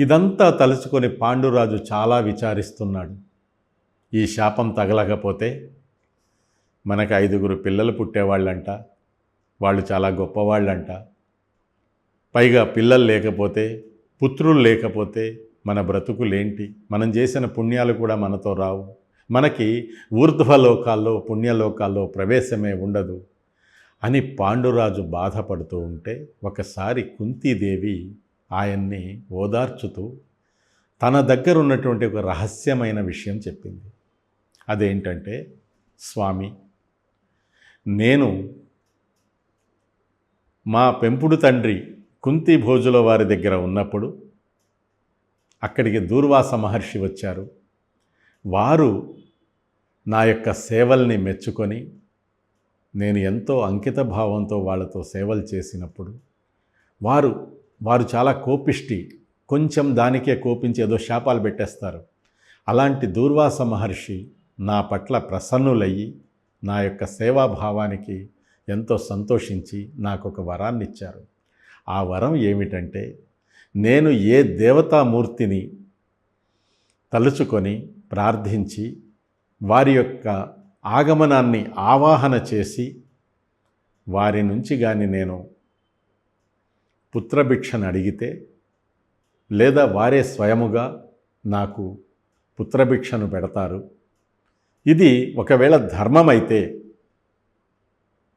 ఇదంతా తలుచుకొని పాండురాజు చాలా విచారిస్తున్నాడు. ఈ శాపం తగలకపోతే మనకు ఐదుగురు పిల్లలు పుట్టేవాళ్ళంట వాళ్ళు చాలా గొప్పవాళ్ళంట. పైగా పిల్లలు లేకపోతే పుత్రులు లేకపోతే మన బ్రతుకులేంటి? మనం చేసిన పుణ్యాలు కూడా మనతో రావు. మనకి ఊర్ధ్వలోకాల్లో పుణ్యలోకాల్లో ప్రవేశమే ఉండదు అని పాండురాజు బాధపడుతూ ఉంటే ఒకసారి కుంతీదేవి ఆయన్ని ఓదార్చుతూ తన దగ్గర ఉన్నటువంటి ఒక రహస్యమైన విషయం చెప్పింది. అదేంటంటే స్వామి నేను మా పెంపుడు తండ్రి కుంతి భోజుల వారి దగ్గర ఉన్నప్పుడు అక్కడికి దూర్వాస మహర్షి వచ్చారు. వారు నా యొక్క సేవల్ని మెచ్చుకొని నేను ఎంతో అంకిత భావంతో వాళ్ళతో సేవలు చేసినప్పుడు వారు వారు చాలా కోపిష్టి. కొంచెం దానికే కోపించి ఏదో శాపాలు పెట్టేస్తారు. అలాంటి దూర్వాస మహర్షి నా పట్ల ప్రసన్నులయ్యి నా యొక్క సేవాభావానికి ఎంతో సంతోషించి నాకు ఒక వరాన్ని ఇచ్చారు ఆ వరం ఏమిటంటే నేను ఏ దేవతామూర్తిని తలుచుకొని ప్రార్థించి వారి యొక్క ఆగమనాన్ని ఆవాహన చేసి వారి నుంచి కానీ నేను పుత్రభిక్షను అడిగితే లేదా వారే స్వయముగా నాకు పుత్రభిక్షను పెడతారు. ఇది ఒకవేళ ధర్మమైతే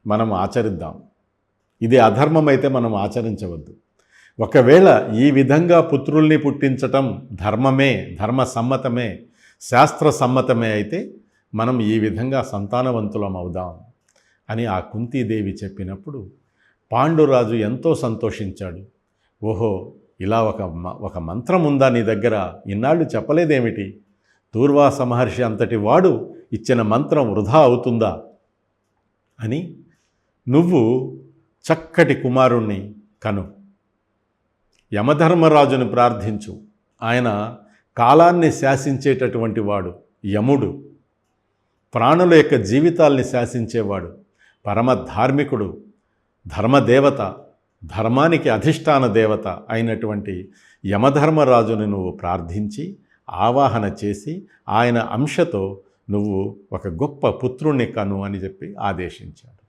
మనం ఆచరిద్దాం. ఇది అధర్మమైతే మనం ఆచరించవద్దు. ఒకవేళ ఈ విధంగా పుత్రుల్ని పుట్టించటం ధర్మమే ధర్మ సమ్మతమే శాస్త్ర సమ్మతమే అయితే మనం ఈ విధంగా సంతానవంతులం అవుదాం అని ఆ కుంతీదేవి చెప్పినప్పుడు పాండురాజు ఎంతో సంతోషించాడు. ఓహో ఇలా ఒక మ- ఒక మంత్రం ఉందా నీ దగ్గర? ఇన్నాళ్ళు చెప్పలేదేమిటి? దూర్వాస మహర్షి అంతటి వాడు ఇచ్చిన మంత్రం వృధా అవుతుందా? అని నువ్వు చక్కటి కుమారుణ్ణి కను. యమధర్మరాజును ప్రార్థించు. ఆయన కాలాన్ని శాసించేటటువంటి వాడు యముడు. ప్రాణుల యొక్క జీవితాల్ని శాసించేవాడు పరమ ధార్మికుడు. ధర్మదేవత ధర్మానికి అధిష్టాన దేవత అయినటువంటి యమధర్మరాజుని నువ్వు ప్రార్థించి ఆవాహన చేసి ఆయన అంశతో నువ్వు ఒక గొప్ప పుత్రుణ్ణి కను అని చెప్పి ఆదేశించాడు.